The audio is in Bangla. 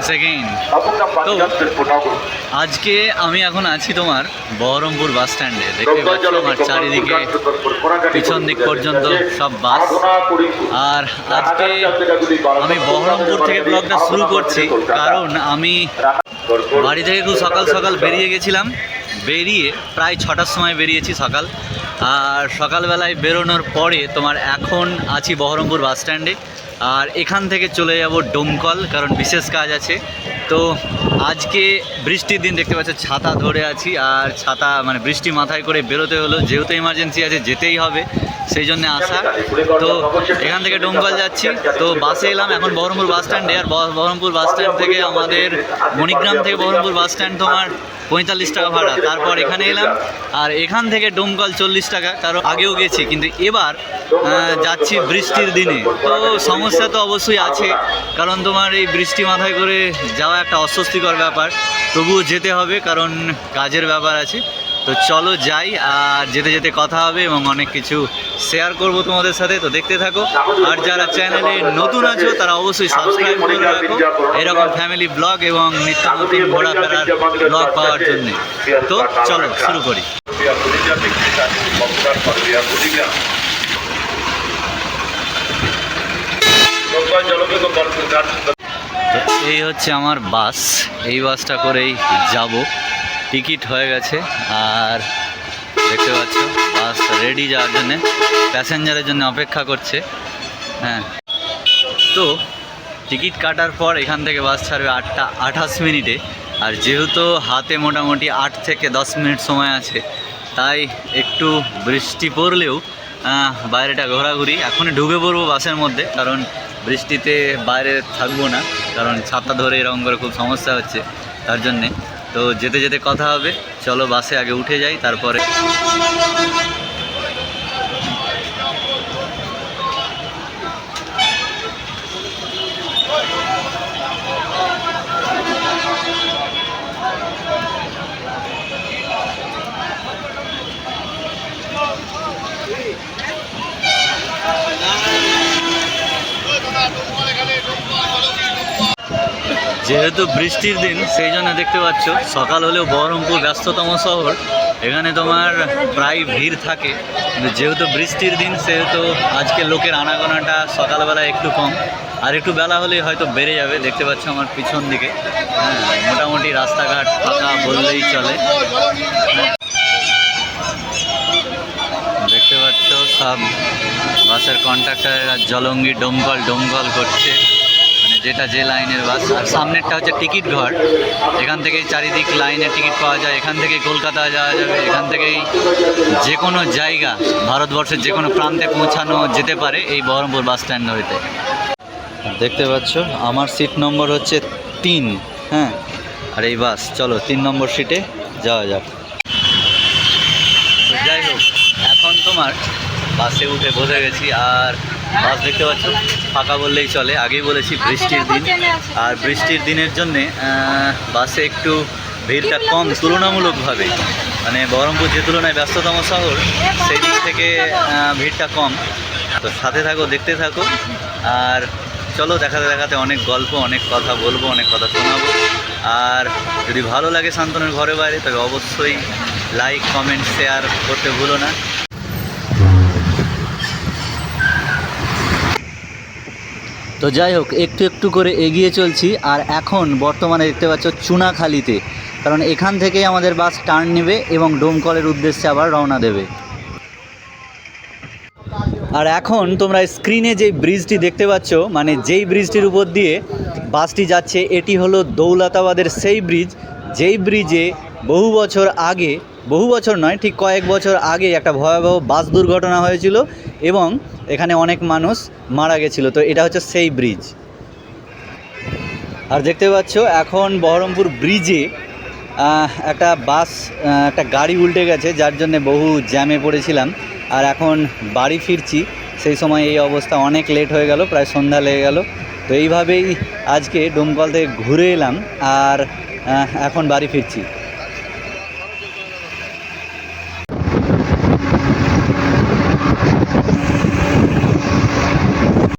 ওয়ান্স এগেইন তো আজকে আমি এখন আছি তোমার বহরমপুর বাস স্ট্যান্ডে। দেখতে পাচ্ছ আমার চারিদিকে পিছন দিক পর্যন্ত সব বাস। আর আজকে আমি বহরমপুর থেকে ব্লগটা শুরু করছি কারণ আমি বাড়ি থেকে খুব সকাল সকাল বেরিয়ে গেছিলাম। বেরিয়ে প্রায় ছটার সময় বেরিয়েছি সকাল। আর সকালবেলায় বেরোনোর পরে তোমার এখন আছি বহরমপুর বাস স্ট্যান্ডে। আর এখান থেকে চলে যাব ডোমকল, কারণ বিশেষ কাজ আছে। তো আজকে বৃষ্টির দিন দেখতে পাচ্ছ, ছাতা ধরে আছি। আর ছাতা মানে বৃষ্টি মাথায় করে বেরোতে হলো, যেহেতু এমার্জেন্সি আছে, যেতেই হবে। সেই জন্য আসা। তো এখান থেকে ডোমকল যাচ্ছি। তো বাসে এলাম এখন বহরমপুর বাস স্ট্যান্ডে। আর বহরমপুর বাস স্ট্যান্ড থেকে আমাদের মণিগ্রাম থেকে বহরমপুর বাস স্ট্যান্ড তোমার পঁয়তাল্লিশ টাকা ভাড়া। তারপর এখানে এলাম, আর এখান থেকে ডোমকল চল্লিশ টাকা কারণ আগেও গেছি, কিন্তু এবার যাচ্ছি বৃষ্টির দিনে। তো সমস্যা তো অবশ্যই আছে, কারণ তোমার এই বৃষ্টি মাথায় করে যাওয়া একটা অস্বস্তিকর ব্যাপার। তবুও যেতে হবে, কারণ কাজের ব্যাপার আছে। তো চলো যাই, আর যেতে যেতে কথা হবে এবং অনেক কিছু শেয়ার করব তোমাদের সাথে, তো দেখতে থাকো। আর যারা চ্যানেলে নতুন আছো, তারা অবশ্যই সাবস্ক্রাইব করে রাখো। এরকম ফ্যামিলি ব্লগ এবং নিত্য নতুন ঘোরাফেরার ব্লগ পাওয়ার জন্য। তো চলো, শুরু করি। এই হচ্ছে আমার বাস। এই বাসটা করেই যাব। টিকিট হয়ে গেছে, আর দেখতে পাচ্ছ, বাস রেডি যাওয়ার জন্যে প্যাসেঞ্জারের জন্য অপেক্ষা করছে। হ্যাঁ। তো, টিকিট কাটার পর এখান থেকে বাস ছাড়বে আটটা, আঠাশ মিনিটে। আর যেহেতু হাতে মোটামুটি আট থেকে দশ মিনিট সময় আছে, তাই একটু বৃষ্টি পড়লেও বাইরেটা ঘোরাঘুরি। এখনই ঢুকে পড়ব বাসের মধ্যে, কারণ বৃষ্টিতে বাইরে থাকব না, কারণ ছাতা ধরে এরকম করে খুব সমস্যা হচ্ছে, তার জন্যে। তো যেতে যেতে কথা হবে। চলো বাসে আগে উঠে যাই তারপরে যেহেতু বৃষ্টির দিন, সেই জন্য দেখতে পাচ্ছ, সকাল হলেও বহরমপুর ব্যস্ততম শহর। এখানে তোমার প্রায় ভিড় থাকে। যেহেতু বৃষ্টির দিন, সেহেতু আজকে লোকের আনাগোনাটা সকালবেলা একটু কম। আর একটু বেলা হলেই হয়তো বেড়ে যাবে, দেখতে পাচ্ছ আমার পিছন দিকে। হ্যাঁ মোটামুটি রাস্তাঘাট ফাঁকা বললেই চলে। দেখতে পাচ্ছ, সব বাসের কন্ট্রাক্টরেরা জলঙ্গি ডোমকল ডোমকল করছে। যেটা যে লাইনের বাস। আর সামনেরটা হচ্ছে টিকিট ঘর। এখান থেকেই চারিদিক লাইনে টিকিট পাওয়া যায়। এখান থেকেই কলকাতা যাওয়া যাবে। এখান থেকেই যে কোনো জায়গা ভারতবর্ষের যে কোনো প্রান্তে পৌঁছানো যেতে পারে এই বহরমপুর বাস স্ট্যান্ড হইতে দেখতে পাচ্ছ, আমার সিট নম্বর হচ্ছে তিন হ্যাঁ? আর এই বাস, চলো তিন নম্বর সিটে যাওয়া যাক। যাই হোক, এখন তোমার বাসে উঠে বসে গেছি। আর বাস দেখতে পাচ্ছ ফাঁকা বললেই চলে। আগেই বলেছি বৃষ্টির দিন। আর বৃষ্টির দিনের জন্যে বাসে একটু ভিড়টা কম তুলনামূলকভাবে। মানে বহরমপুর যে তুলনায় ব্যস্ততম শহর সেই দিক থেকে ভিড়টা কম। তো সাথে থাকো দেখতে থাকো। আর চলো দেখাতে দেখাতে অনেক গল্প অনেক কথা বলব অনেক কথা শোনাবো। আর যদি ভালো লাগে শান্তনের ঘরে বাইরে তবে অবশ্যই লাইক কমেন্ট শেয়ার করতে ভুলো না। তো যাই হোক, একটু একটু করে এগিয়ে চলছি আর এখন বর্তমানে দেখতে পাচ্ছ চুনাখালিতে। কারণ এখান থেকেই আমাদের বাস টার্ন নেবে এবং ডোমকলের উদ্দেশ্যে আবার রওনা দেবে। আর এখন তোমরা স্ক্রিনে যে ব্রিজটি দেখতে পাচ্ছ মানে যেই ব্রিজটির উপর দিয়ে বাসটি যাচ্ছে, এটি হলো দৌলতাবাদের সেই ব্রিজ। যেই ব্রিজে বহু বছর আগে, বহু বছর নয়, ঠিক কয়েক বছর আগে একটা ভয়াবহ বাস দুর্ঘটনা হয়েছিল এবং এখানে অনেক মানুষ মারা গেছিল। তো এটা হচ্ছে সেই ব্রিজ আর দেখতে পাচ্ছ, এখন বহরমপুর ব্রিজে একটা বাস একটা গাড়ি উল্টে গেছে, যার জন্য বহু জ্যামে পড়েছিলাম। আর এখন বাড়ি ফিরছি। সেই সময় এই অবস্থা অনেক লেট হয়ে গেল, প্রায় সন্ধ্যা লেগে গেল। তো এইভাবেই আজকে ডোমকল থেকে ঘুরে এলাম, আর এখন বাড়ি ফিরছি।